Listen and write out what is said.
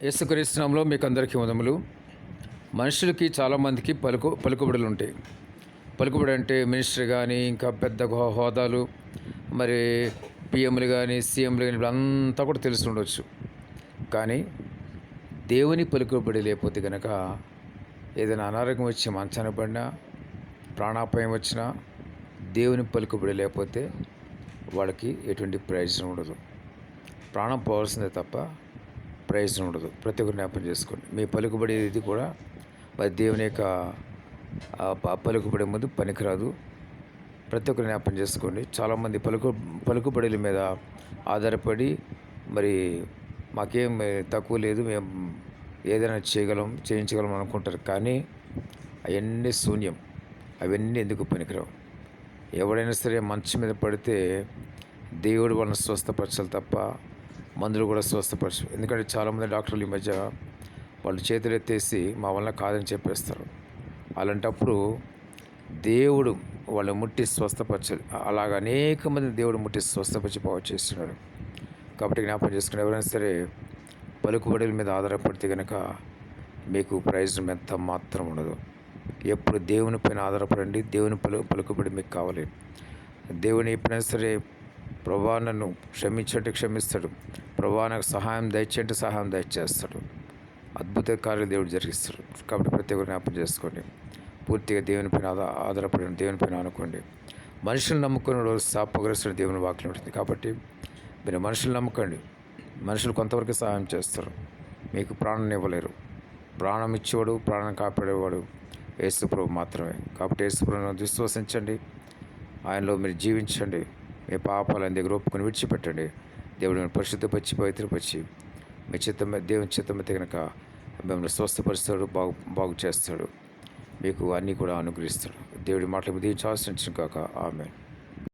యేసుక్రీస్తునామంలో మీకు అందరికీ ఉదములు మనుషులకి చాలామందికి పలుకు పలుకుబడులు ఉంటాయి పలుకుబడి అంటే మినిస్టర్ కానీ ఇంకా పెద్ద హోదాలు మరి పిఎంలు కానీ సీఎంలు కానీ అంతా కూడా తెలిసి ఉండొచ్చు కానీ దేవుని పలుకుబడి లేకపోతే కనుక ఏదైనా అనారోగ్యం వచ్చి మంచాన పడినా ప్రాణాపాయం వచ్చినా దేవుని పలుకుబడి లేకపోతే వాళ్ళకి ఎటువంటి ప్రయోజనం ఉండదు. ప్రాణం పోవాల్సిందే తప్ప ప్రయోజనం ఉండదు. ప్రతి ఒక్కరు జ్ఞాపకం చేసుకోండి. మీ పలుకుబడి ఇది కూడా మరి దేవుని యొక్క పలుకుబడి ముందు పనికిరాదు. ప్రతి ఒక్కరు జ్ఞాపకం చేసుకోండి. చాలామంది పలుకు పలుకుబడుల మీద ఆధారపడి మరి మాకేం తక్కువ లేదు. మేము ఏదైనా చేయగలం చేయించగలం అనుకుంటారు. కానీ అవన్నీ శూన్యం. అవన్నీ ఎందుకు పనికిరావు? ఎవడైనా సరే మంచం మీద పడితే దేవుడు వాళ్ళని స్వస్థపరచాలి తప్ప మందులు కూడా స్వస్థపరచు ఎందుకంటే చాలామంది డాక్టర్లు ఈ మధ్య వాళ్ళు చేతులు ఎత్తేసి మా వల్ల కాదని చెప్పేస్తారు. అలాంటప్పుడు దేవుడు వాళ్ళు ముట్టి స్వస్థపరచాలి అలాగ అనేక మంది దేవుడు ముట్టి స్వస్థపరిచి బాగు చేస్తున్నాడు. కాబట్టి జ్ఞాపకం చేసుకుని ఎవరైనా సరే పలుకుబడుల మీద ఆధారపడితే కనుక మీకు ప్రయోజనం ఎంత మాత్రం ఉండదు. ఎప్పుడు దేవుని పైన ఆధారపడండి. దేవుని పలు పలుకుబడి మీకు కావాలి. దేవుని ఎప్పుడైనా సరే ప్రభా నన్ను క్షమించంటే క్షమిస్తాడు. ప్రభా నాకు సహాయం దయచేయంటే సహాయం దయచేస్తాడు. అద్భుత కార్యాలు దేవుడు జరిగిస్తాడు. కాబట్టి ప్రతి ఒక్కరు జ్ఞాపకం చేసుకోండి. పూర్తిగా దేవుని పైన ఆధార దేవుని పైన అనుకోండి మనుషులు నమ్ముకున్న రోజు దేవుని వాక్యం ఉంటుంది. కాబట్టి మీరు మనుషులు నమ్మకండి. మనుషులు కొంతవరకు సహాయం చేస్తారు. మీకు ప్రాణం ఇవ్వలేరు. ప్రాణం ఇచ్చేవాడు ప్రాణం కాపాడేవాడు యేసుప్రభు మాత్రమే. కాబట్టి యేసుప్రభును విశ్వసించండి. ఆయనలో మీరు జీవించండి. మీ పాపాలను దగ్గర ఒప్పుకొని విడిచిపెట్టండి. దేవుడు మిమ్మల్ని పరిశుద్ధపరిచి పవిత్రపరిచి మీ చిత్తం దేవుని చిత్తమైతే కనుక మిమ్మల్ని స్వస్థపరుస్తాడు బాగు బాగు చేస్తాడు. మీకు అన్నీ కూడా అనుగ్రహిస్తాడు. దేవుడి మాటలు దీవించి ఆశ్రయించిన కాక ఆమె